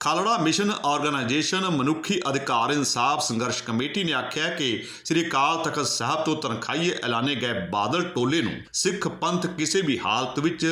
Khalra mission organisation ਮਨੁੱਖੀ ਅਧਿਕਾਰ ਇਨਸਾਫ ਸੰਘਰਸ਼ ਕਮੇਟੀ ਨੇ ਆਖਿਆ ਕਿ ਸ੍ਰੀ ਅਕਾਲ ਤਖਤ ਸਾਹਿਬ ਤੋਂ ਤਨਖਾਹੀਏ ਐਲਾਨੇ ਗਏ ਬਾਦਲ ਟੋਲੇ ਨੂੰ ਸਿੱਖ ਪੰਥ ਕਿਸੇ ਵੀ ਹਾਲਤ ਵਿੱਚ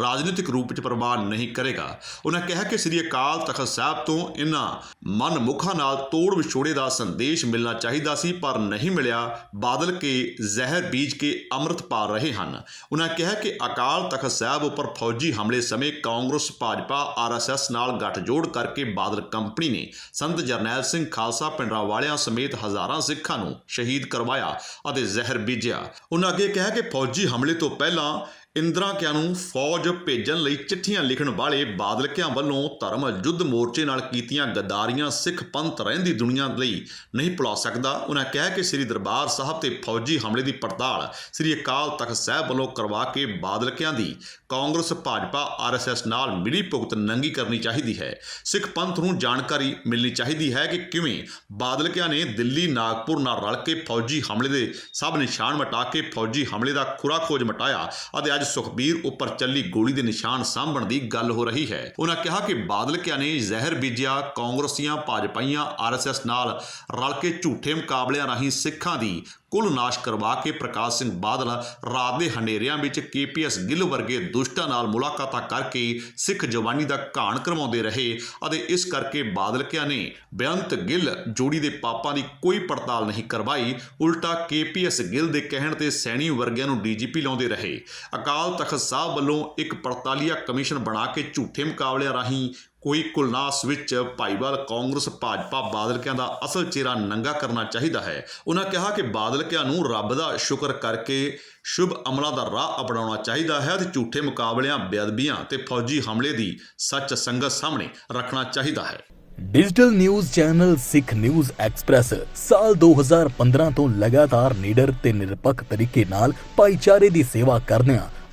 ਰਾਜਨੀਤਿਕ ਰੂਪ ਵਿੱਚ ਪ੍ਰਵਾਨ ਨਹੀਂ ਕਰੇਗਾ। ਉਹਨਾਂ ਕਿਹਾ ਕਿ ਸ੍ਰੀ ਅਕਾਲ ਤਖਤ ਸਾਹਿਬ ਤੋਂ ਇਹਨਾਂ ਮਨਮੁਖਾਂ ਨਾਲ ਤੋੜ ਵਿਛੋੜੇ ਦਾ ਸੰਦੇਸ਼ ਮਿਲਣਾ ਚਾਹੀਦਾ ਸੀ, ਪਰ ਨਹੀਂ ਮਿਲਿਆ। ਬਾਦਲ ਕੇ ਜ਼ਹਿਰ ਬੀਜ ਕੇ ਅੰਮ੍ਰਿਤ ਪਾ ਰਹੇ ਹਨ। ਉਹਨਾਂ ਕਿਹਾ ਕਿ ਅਕਾਲ ਤਖਤ ਸਾਹਿਬ ਉੱਪਰ ਫੌਜੀ ਹਮਲੇ ਸਮੇਂ ਕਾਂਗਰਸ, ਭਾਜਪਾ ਆਰਐਸਐਸ ਨਾਲ ਗੱਠਜੋੜ ਕਰਕੇ ਬਾਦਲ ਕੰਪਨੀ ਨੇ ਸੰਤ ਜਰਨੈਲ ਸਿੰਘ ਖਾਲਸਾ ਪਿੰਡਰਾਵਾਲਿਆਂ ਸਮੇਤ ਹਜ਼ਾਰਾਂ ਸਿੱਖਾਂ ਨੂੰ ਸ਼ਹੀਦ ਕਰਵਾਇਆ ਅਤੇ ਜ਼ਹਿਰ ਬੀਜਿਆ। ਉਹਨਾਂ ਅੱਗੇ ਕਿਹਾ ਕਿ ਫੌਜੀ ਹਮਲੇ ਤੋਂ ਪਹਿਲਾਂ ਇੰਦਰਾ ਕਿਆਂ ਨੂੰ ਫੌਜ ਭੇਜਣ ਲਈ ਚਿੱਠੀਆਂ ਲਿਖਣ ਵਾਲੇ ਬਾਦਲਕਿਆਂ ਵੱਲੋਂ ਧਰਮ ਯੁੱਧ ਮੋਰਚੇ ਨਾਲ ਕੀਤੀਆਂ ਗਦਾਰੀਆਂ ਸਿੱਖ ਪੰਥ ਰਹਿੰਦੀ ਦੁਨੀਆ ਲਈ ਨਹੀਂ ਭੁਲਾ ਸਕਦਾ। ਉਹਨਾਂ ਕਿਹਾ ਕਿ ਸ੍ਰੀ ਦਰਬਾਰ ਸਾਹਿਬ ਤੇ ਫੌਜੀ ਹਮਲੇ ਦੀ ਪੜਤਾਲ ਸ੍ਰੀ ਅਕਾਲ ਤਖਤ ਸਾਹਿਬ ਵੱਲੋਂ ਕਰਵਾ ਕੇ ਬਾਦਲਕਿਆਂ ਦੀ ਕਾਂਗਰਸ, ਭਾਜਪਾ ਆਰਐਸਐਸ ਨਾਲ ਮਿਲੀ ਭੁਗਤ ਨੰਗੀ ਕਰਨੀ ਚਾਹੀਦੀ ਹੈ। ਸਿੱਖ ਪੰਥ ਨੂੰ ਜਾਣਕਾਰੀ ਮਿਲਣੀ ਚਾਹੀਦੀ ਹੈ ਕਿ ਕਿਵੇਂ ਬਾਦਲਕਿਆਂ ਨੇ ਦਿੱਲੀ, ਨਾਗਪੁਰ ਨਾਲ ਰਲ ਕੇ ਫੌਜੀ ਹਮਲੇ ਦੇ ਸਭ ਨਿਸ਼ਾਨ ਮਿਟਾ ਕੇ ਫੌਜੀ ਹਮਲੇ ਦਾ ਖੁਰਾ ਖੋਜ ਮਟਾਇਆ ਅਤੇ ਅੱਜ ਸੁਖਬੀਰ ਉੱਪਰ ਚੱਲੀ ਗੋਲੀ ਦੇ ਨਿਸ਼ਾਨ ਸਾਂਭਣ ਦੀ ਗੱਲ ਹੋ ਰਹੀ ਹੈ। ਉਹਨਾਂ ਕਿਹਾ ਕਿ ਬਾਦਲ ਬਾਦਲਕਿਆਂ ਨੇ ਜ਼ਹਿਰ ਬੀਜਿਆ, ਕਾਂਗਰਸੀਆਂ, ਭਾਜਪਾਈਆਂ, ਆਰਐਸਐਸ ਨਾਲ ਰਲ ਕੇ ਝੂਠੇ ਮੁਕਾਬਲਿਆਂ ਰਾਹੀਂ ਸਿੱਖਾਂ ਦੀ ਕੁੱਲ ਨਾਸ਼ ਕਰਵਾ ਕੇ ਪ੍ਰਕਾਸ਼ ਸਿੰਘ ਬਾਦਲ ਰਾਤ ਦੇ ਹਨੇਰਿਆਂ ਵਿੱਚ ਕੇਪੀਐਸ ਗਿੱਲ ਵਰਗੇ ਦੁਸ਼ਟਾਂ ਨਾਲ ਮੁਲਾਕਾਤਾਂ ਕਰਕੇ ਸਿੱਖ ਜਵਾਨੀ ਦਾ ਘਾਣ ਕਰਵਾਉਂਦੇ ਰਹੇ ਅਤੇ ਇਸ ਕਰਕੇ ਬਾਦਲਕਿਆਂ ਨੇ ਬੇਅੰਤ ਗਿੱਲ ਜੋੜੀ ਦੇ ਪਾਪਾਂ ਦੀ ਕੋਈ ਪੜਤਾਲ ਨਹੀਂ ਕਰਵਾਈ। ਉਲਟਾ ਕੇਪੀਐਸ ਗਿੱਲ ਦੇ ਕਹਿਣ ਤੇ ਸੈਣੀ ਵਰਗਿਆਂ ਨੂੰ ਡੀਜੀਪੀ ਲਾਉਂਦੇ ਰਹੇ। ਅਕਾਲ ਤਖਤ ਸਾਹਿਬ ਵੱਲੋਂ ਇੱਕ ਪੜਤਾਲੀਆ ਕਮਿਸ਼ਨ ਬਣਾ ਕੇ ਝੂਠੇ ਮੁਕਾਬਲਿਆਂ ਰਾਹੀਂ ਕੋਈ ਕੁਲਨਾਸ ਵਿੱਚ ਭਾਈਵਾਲ ਕਾਂਗਰਸ, ਭਾਜਪਾ ਬਾਦਲਕਿਆਂ ਦਾ ਅਸਲ ਚਿਹਰਾ ਨੰਗਾ ਕਰਨਾ ਚਾਹੀਦਾ ਹੈ। ਉਹਨਾਂ ਕਿਹਾ ਕਿ ਬਾਦਲਕਿਆਂ ਨੂੰ ਰੱਬ ਦਾ ਸ਼ੁਕਰ ਕਰਕੇ ਸ਼ੁਭ ਅਮਲਾਂ ਦਾ ਰਾਹ ਅਪਣਾਉਣਾ ਚਾਹੀਦਾ ਹੈ ਅਤੇ ਝੂਠੇ ਮੁਕਾਬਲਿਆਂ, ਬੇਅਦਬੀਆਂ ਤੇ ਫੌਜੀ ਹਮਲੇ ਦੀ ਸੱਚ ਸੰਗਤ ਸਾਹਮਣੇ ਰੱਖਣਾ ਚਾਹੀਦਾ ਹੈ। Digital news channel Sikh news express ਸਾਲ 2015 ਤੋਂ ਲਗਾਤਾਰ ਨਿਡਰ ਤੇ ਨਿਰਪੱਖ ਤਰੀਕੇ ਨਾਲ ਭਾਈਚਾਰੇ ਦੀ ਸੇਵਾ ਕਰਦਿਆਂ